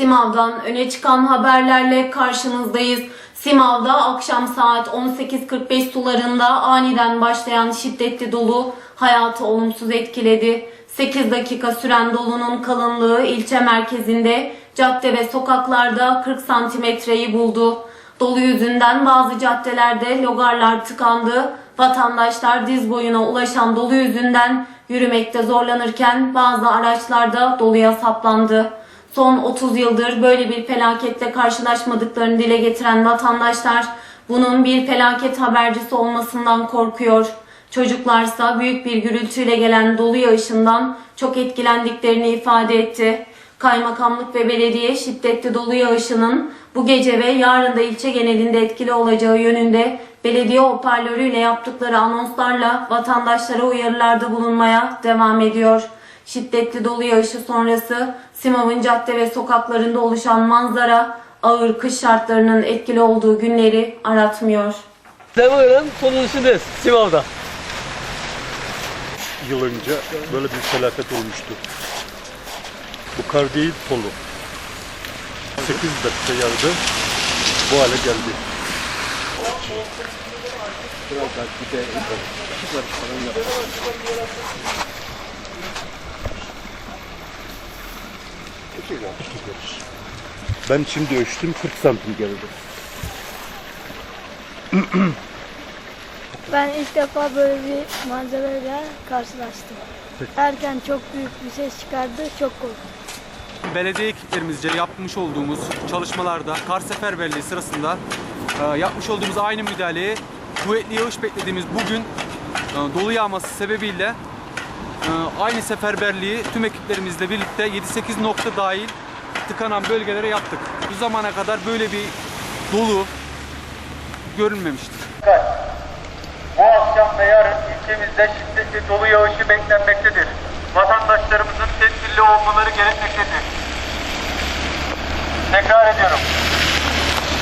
Simav'dan öne çıkan haberlerle karşınızdayız. Simav'da akşam saat 18.45 sularında aniden başlayan şiddetli dolu hayatı olumsuz etkiledi. 8 dakika süren dolunun kalınlığı ilçe merkezinde, cadde ve sokaklarda 40 santimetreyi buldu. Dolu yüzünden bazı caddelerde logarlar tıkandı. Vatandaşlar diz boyuna ulaşan dolu yüzünden yürümekte zorlanırken bazı araçlarda doluya saplandı. Son 30 yıldır böyle bir felaketle karşılaşmadıklarını dile getiren vatandaşlar bunun bir felaket habercisi olmasından korkuyor. Çocuklarsa büyük bir gürültüyle gelen dolu yağışından çok etkilendiklerini ifade etti. Kaymakamlık ve belediye şiddetli dolu yağışının bu gece ve yarın da ilçe genelinde etkili olacağı yönünde belediye hoparlörüyle yaptıkları anonslarla vatandaşlara uyarılarda bulunmaya devam ediyor. Şiddetli dolu yağışı sonrası Simav'ın cadde ve sokaklarında oluşan manzara ağır kış şartlarının etkili olduğu günleri aratmıyor. Demir'in sonuncusunuz Simav'da. yıl önce böyle bir felaket olmuştu. Bu kar değil tolu. 8 dakika yağdı. Bu hale geldi. İki karış. Ben şimdi ölçtüm 40 santim geldi. Ben ilk defa böyle bir manzarayla karşılaştım. Erken çok büyük bir ses çıkardı, çok korktum. belediye ekiplerimizce yapmış olduğumuz çalışmalarda kar seferberliği sırasında e, yapmış olduğumuz aynı müdahaleyi kuvvetli yağış beklediğimiz bugün e, dolu yağması sebebiyle aynı seferberliği tüm ekiplerimizle birlikte 7-8 nokta dahil tıkanan bölgelere yaptık. Bu zamana kadar böyle bir dolu görülmemiştir. Bu akşam ve yarın ülkemizde şiddetli dolu yağışı beklenmektedir. Vatandaşlarımızın tedbirli olmaları gerekmektedir. Tekrar ediyorum.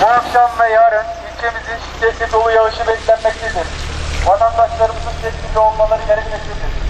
Bu akşam ve yarın ülkemizin şiddetli dolu yağışı beklenmektedir. Vatandaşlarımızın tedbirli olmaları gerekmektedir.